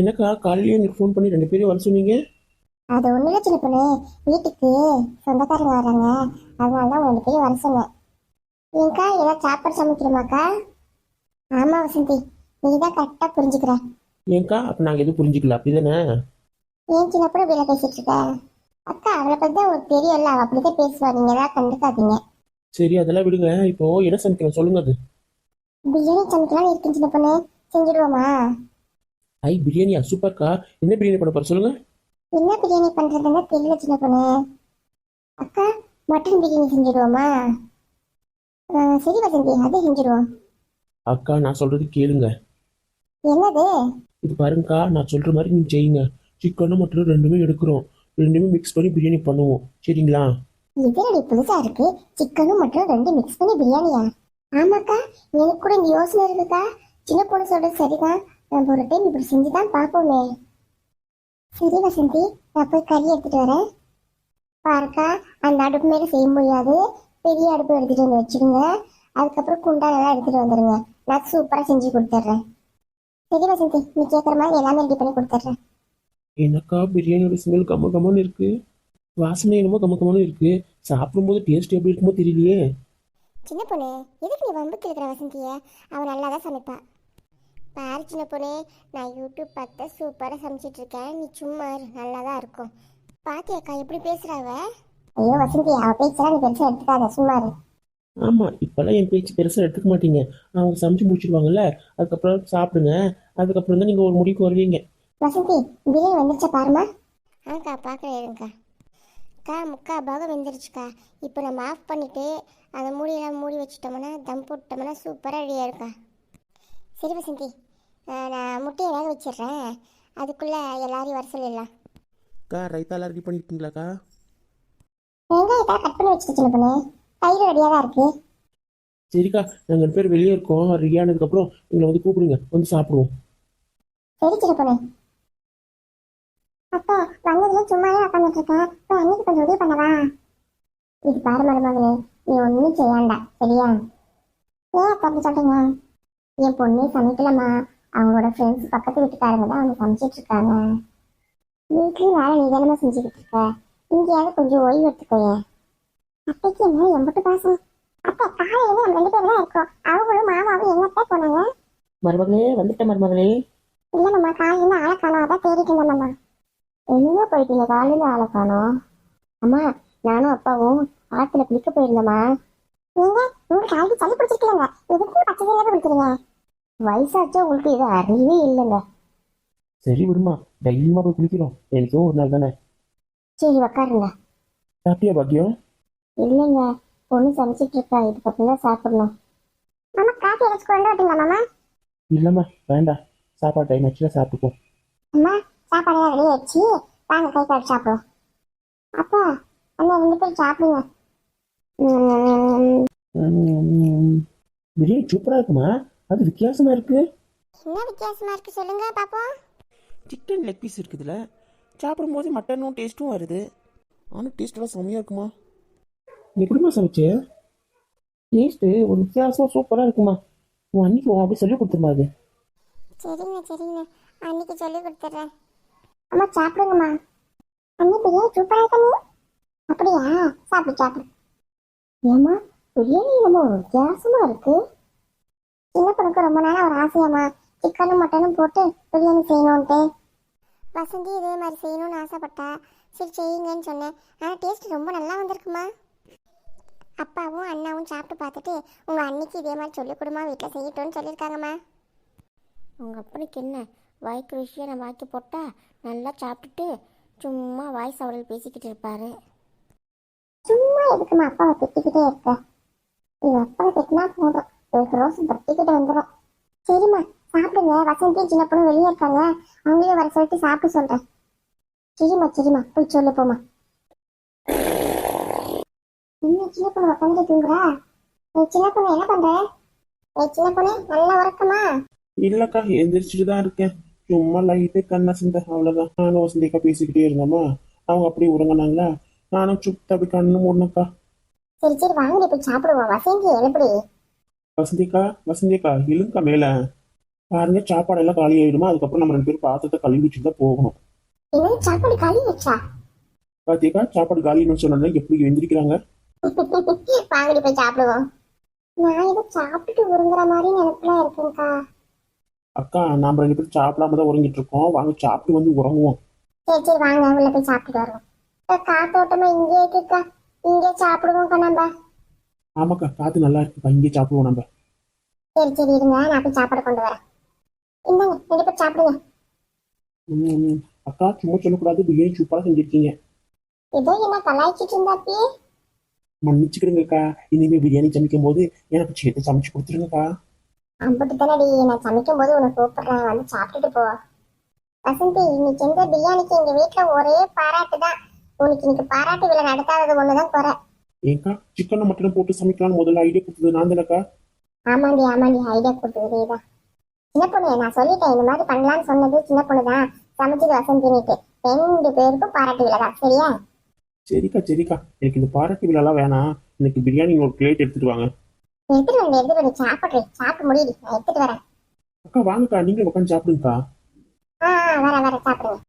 என்னக்கா காலையிலேயே எனக்கு ஃபோன் பண்ணி ரெண்டு பேரும் வர சொன்னீங்க? அது ஒன்றும் இல்லை சின்ன பொண்ணு வீட்டுக்கு சொந்தக்காரங்க வராங்க. அதனால தான் ரெண்டு பேரும் வர சொன்னேன். ஏங்கா ஏதாவது சாப்பாடு சமைக்கணுமாக்கா? ஆமாம் வசந்தி. நீ தான் கரெக்டாக புரிஞ்சுக்கிற. ஏன்க்கா அப்போ நாங்கள் எதுவும் புரிஞ்சுக்கல. அப்படிதானே? ஏன் சின்ன பொண்ணு இப்படி பேசிட்டு இருக்க? அக்கா அவளை பற்றி தான் உங்களுக்கு தெரியல அவள் அப்படிதான் பேசுவா. நீங்கள் தான் கண்டுக்காதீங்க. சரி அதெல்லாம் விடுங்க. இப்போ என்ன சமைக்கணும்? சொல்லுங்க அது. பிரியாணி சமைக்கலாம்னு இருக்கேன் சின்ன பொண்ணு செஞ்சுடுவோமா ஐ பிரியாணியா சூப்பர்க்கா என்ன பிரியாணி பண்ண போற சொல்லுங்க. என்ன பிரியாணி பண்ணுறதுன்னு தெரியல சின்ன பொண்ணு. அக்கா மட்டன் பிரியாணி செஞ்சுடுவோமா சரி வசந்தி அதே செஞ்சுடுவோம் அக்கா நான் சொல்றது கேளுங்க. என்னது? இது பாருங்கக்கா நான் சொல்ற மாதிரி நீங்க செய்யுங்க. சிக்கனும் மட்டனும் ரெண்டுமே எடுக்கிறோம். ரெண்டுமே மிக்ஸ் பண்ணி பிரியாணி பண்ணுவோம். சரிங்களா? இதனடி புதுசா இருக்கு? சிக்கனும் மற்றும் ரெண்டு மிக்ஸ் பண்ணி பிரியாணியா? ஆமாக்கா எனக்கு கூட இந்த யோசனை இருக்குக்கா. சின்ன பொண்ணு சொல்றது சரிதான். நம்ம ஒரு டைம் இப்படி செஞ்சுதான் பார்ப்போமே. சரி வசந்தி நான் போய் கறி எடுத்துட்டு வரேன். பாருக்கா அந்த அடுப்பு மேல செய்ய முடியாது. பெரிய அடுப்பு எடுத்துட்டு வந்து வச்சுடுங்க அதுக்கப்புறம் குண்டானெல்லாம் எடுத்துட்டு வந்துடுங்க நான் சூப்பரா செஞ்சு கொடுத்துட்றேன். சரி வசந்தி நீ கேட்குற மாதிரி எல்லாமே ரெடி பண்ணி கொடுத்துட்றேன். என்னக்கா பிரியாணியோட ஸ்மெல் கம்ம கம்மன்னு இருக்கு. வாசனை என்னமோ கம்ம கம்மன்னு இருக்கு. சாப்பிடும்போது டேஸ்ட் எப்படி இருக்குமோ தெரியலையே. சின்ன பொண்ணு எதுக்கு நீ வம்புக்கு இருக்கிற வசந்திய அவன் நல்லா தான் சமைப்பா. பாரு சின்ன பொண்ணு நான் யூடியூப் பார்த்து சூப்பராக சமைச்சிட்டு இருக்கேன். நீ சும்மா நல்லா தான் இருக்கும். பாத்தியாக்கா எப்படி பேசுறாவ ஐயோ வசந்தி அவ பேச்செல்லாம் நீ பெருசாக எடுத்துக்காத சும்மா இரு. ஆமா இப்பெல்லாம் என் பேச்சு பெருசா எடுத்துக்க மாட்டீங்க. அவங்க சமைச்சு முடிச்சிடுவாங்கல்ல அதுக்கப்புறம் சாப்பிடுங்க. அதுக்கப்புறம் தான் நீங்க ஒரு முடிவுக்கு வருவீங்க. வசந்தி பிரியாணி வந்துருச்சா பாருமா ஆக்கா பார்க்குறேன் இருங்கக்கா. அக்கா முக்கா பாகம் வெந்துருச்சுக்கா. இப்போ நம்ம ஆஃப் பண்ணிட்டு அதை மூடியெல்லாம் மூடி வச்சுட்டோம்னா தம் போட்டோம்னா சூப்பராக ரெடியாக இருக்கா சரி வசந்தி நான் முட்டையை வேக வச்சிடுறேன். அதுக்குள்ளே எல்லாரையும் வர சொல்லிடலாம். அக்கா ரைத்தாலாம் ரெடி பண்ணிருக்கீங்களாக்கா? வெங்காயத்தை கட் பண்ணி வச்சுட்டு சின்ன பொண்ணு. தயிர் ரெடியாக தான் இருக்கு. சரிக்கா நாங்கள் ரெண்டு பேர் வெளியே இருக்கோம். ரெடி ஆனதுக்கப்புறம் எங்களை வந்து கூப்பிடுங்க. வந்து சாப்பிடுவோம். சரி சின்ன பொண்ணு. அப்போ வந்ததுல சும்மாவே உட்காந்துட்டு இருக்கேன். போய் அன்னைக்கு கொஞ்சம் உதவி பண்ணவா? இது பாரு மருமகளே நீ ஒன்றும் செய்யாண்டா. சரியா? ஏன் அப்பா அப்படி சொல்றீங்க? என் பொண்ணே சமைக்கலம்மா. அவங்களோட ஃப்ரெண்ட்ஸ் பக்கத்து வீட்டுக்காரங்க தான் அவங்க சமைச்சிட்டு இருக்காங்க வீட்லயும் வேலை நீ தானமா செஞ்சுக்கிட்டு இருக்க இங்கேயாவது கொஞ்சம் ஓய்வு எடுத்துக்கோயே அத்தைக்கு என்ன எம்பிட்டு பாசம்? அத்தை காலையில நம்ம ரெண்டு பேரும் தான் இருக்கோம். அவங்களும் மாமாவும் எங்கத்தான் போனாங்க? மருமகளே வந்துட்டேன் மருமகளே. இல்ல மாமா காலையில ஆளை காணோம் அதான் தேடிட்டு இருந்தேன் மாமா எங்க போயிட்டீங்க காலையில ஆளை காணோம். அம்மா நானும் அப்பாவும் ஆத்துல குளிக்க போயிருந்தோமா நீங்க உங்களுக்கு காலைக்கு சளி பிடிச்சிருக்கீங்க எதுக்கு பச்சை தண்ணியாவது குளிக்கிறீங்க வயசாச்சும் உங்களுக்கு இது அறிவே இல்லைங்க? சரி விடுமா தைரியமா போய் குளிக்கிறோம். எனக்கும் ஒரு நாள் தானே? சரி உக்காருங்க. சாப்பிட்டியா பாக்கியம் இல்லைங்க பொண்ணு சமைச்சிட்டு இருக்கா இதுக்கப்புறம் தான் சாப்பிடணும். மாமா காஃபி ஏதாச்சும் கொண்டு வரட்டுங்களா மாமா? இல்லம்மா வேண்டாம். சாப்பாடு டைம் ஆச்சுன்னா சாப்பிட்டுப்போம். அம்மா சாப்பாடு ரெடி ஆயிடுச்சு. வாங்க கை காட்டு சாப்பிடுவோம். அப்பா அண்ணா ரெண்டு பேரும் சாப்பிடுங்க. பிரியாணி சூப்பரா இருக்குமா? அது வித்தியாசமா இருக்கு? என்ன வித்தியாசமா இருக்கு சொல்லுங்க பாப்போம். சிக்கன் லெக் பீஸ் இருக்குதுல. சாப்பிடும்போது மட்டனும் டேஸ்ட்டும் வருது. ஆனால் டேஸ்டெல்லாம் செம்மையாக இருக்குமா? எப்படிம்மா சமைச்சே? டேஸ்ட்டு ஒரு வித்தியாசமாக சூப்பராக இருக்குமா? உன் அன்னைக்கு உன் அப்படி சொல்லி கொடுத்துருமா அது. சரிங்க சரிங்க. அன்னைக்கு சொல்லி கொடுத்துட்றேன். அம்மா சாப்பிடுங்கம்மா. அண்ணி பிரியாணி சூப்பரா இருக்கா நீ? அப்படியா? சாப்பிடு சாப்பிடு. ஏம்மா பிரியாணி நம்ம வித்தியாசமா இருக்கு. சின்ன பொண்ணுக்கு ரொம்ப நாளா ஒரு ஆசையாம்மா. சிக்கனும் மட்டனும் போட்டு பிரியாணி செய்யணும்ட்டு வசந்தி இதே மாதிரி செய்யணும்னு ஆசைப்பட்டா சரி செய்யுங்கன்னு சொன்னேன். ஆனால் டேஸ்ட் ரொம்ப நல்லா வந்திருக்குமா அப்பாவும் அண்ணாவும் சாப்பிட்டு பார்த்துட்டு உங்கள் அன்னைக்கு இதே மாதிரி சொல்லிக் கொடுமா வீட்டில் செய்யட்டும்னு சொல்லியிருக்காங்கம்மா. உங்கள் அப்பனுக்கு என்ன? வாய்க்கு விஷயம் நான் வாய்க்கு போட்டால் நல்லா சாப்பிட்டுட்டு சும்மா வாய் சவடல் பேசிக்கிட்டு இருப்பாரு. சும்மா எதுக்குமா அப்பாவை திட்டிக்கிட்டே இருக்க? இது அப்பாவை திட்டினா போதும். ரோஸ் பத்திக்கிட்டு வந்துடும் சரிம்மா சாப்பிடுங்க. வசந்தியும் சின்ன பொண்ணு வெளியே இருக்காங்க. அவங்களையும் வர சொல்லிட்டு சாப்பிட சொல்கிறேன் சரிம்மா சரிம்மா. போய் சொல்லு போம்மா. இன்னும் சின்ன பொண்ணு உட்காந்து தூங்குறா? நீ சின்ன பொண்ணு என்ன பண்ற? சின்ன பொண்ணு நல்லா உறக்கமா? இல்லைக்கா எந்திரிச்சிட்டு தான் இருக்கேன். சும்மா லைட்டு கண்ணை சிந்த அவ்வளோதான் நானும் வசந்திக்கா பேசிக்கிட்டே இருந்தோமா? அவங்க அப்படி உறங்கினாங்களா? நானும் சுத்த அப்படி கண்ணு மூடனக்கா சரி சரி வாங்க போய் சாப்பிடுவோம். வசந்தி எழுப்படி வசந்திக்கா வசந்திக்கா இழுங்கா மேலே. பாருங்க சாப்பாடு எல்லாம் காலி ஆயிடுமா? அதுக்கப்புறம் நம்ம ரெண்டு பேரும் பாத்திரத்தை கழுவி வச்சுட்டு தான் போகணும். சாப்பாடு களி வச்சா பாத்தீங்களா சாப்பாடு காலின்னு சொன்னா எப்படி எந்திரிக்கிறாங்க வாங்கடி போய் சாப்பிடுவோம். நான் ஏதோ சாப்பிட்டுட்டு உருங்குற மாதிரி நினைப்புலாம் இருக்குங்கக்கா அக்கா நாம ரெண்டு பேரும் சாப்பிடாம தான் உறங்கிட்டு இருக்கோம். வாங்க சாப்பிட்டு வந்து உறங்குவோம். சரி சரி வாங்க உள்ள போய் சாப்பிட்டுட்டு வருவோம். காத்தோட்டமா இங்கே இருக்குக்கா இங்கே சாப்பிடுவோம்க்கா நம்ம. ஆமாக்கா காத்து நல்லா இருக்குக்கா இங்கே சாப்பிடுவோம் நம்ம. சரி சரி இருங்க. நான் போய் சாப்பாடு கொண்டு வரேன். இந்தாங்க ரெண்டு பேர் சாப்பிடுங்க. ம், அக்கா சும்மா சொல்லக்கூடாது. பிரியாணி சூப்பரா செஞ்சிருக்கீங்க. இதோ என்ன கலாய்ச்சிட்டு இருந்தாப்பி. மன்னிச்சுக்கிறேங்கக்கா இனிமே பிரியாணி சமைக்கும் போது எனக்கு சேர்த்து சமைச்சு கொடுத்துருங்கக்கா. அம்புட்டு தானடி நான் சமைக்கும் போது உனக்கு கூப்பிடுறேன். வந்து சாப்பிட்டுட்டு போ. வசந்தி இன்னைக்கு எந்த பிரியாணிக்கு எங்க வீட்டுல ஒரே பாராட்டு தான். உனக்கு இன்னைக்கு பாராட்டு விழா நடத்தாதது ஒண்ணுதான் குறை. ஏங்கா சிக்கனை மட்டனை போட்டு சமைக்கலாம்னு முதல்ல ஐடியா கொடுத்தது நான் தானக்கா? ஆமாண்டி ஆமாண்டி. ஐடியா கொடுத்தது தான் சின்ன பொண்ணு நான் சொல்லிட்டேன் இந்த மாதிரி பண்ணலாம்னு சொன்னது சின்ன பொண்ணு தான் சமைச்சது வசந்தினிட்டு ரெண்டு பேருக்கும் பாராட்டு விழா தான். சரியா? சரிக்கா சரிக்கா. எனக்கு இந்த பாராட்டு விழாலாம் வேணாம். எனக்கு பிரியாணி ஒரு பிளேட் எடுத்துட்டு வாங்க. எடுத்துட்டு வந்து எடுத்துட்டு வந்து சாப்பிட்ரு சாப்பிட்டு முடியுது நான் எடுத்துட்டு வரேன். அக்கா வாங்கக்கா. நீங்களும் உட்காந்து சாப்பிடுங்கக்கா. ஆ வரேன் வரேன். சாப்பிடுங்க.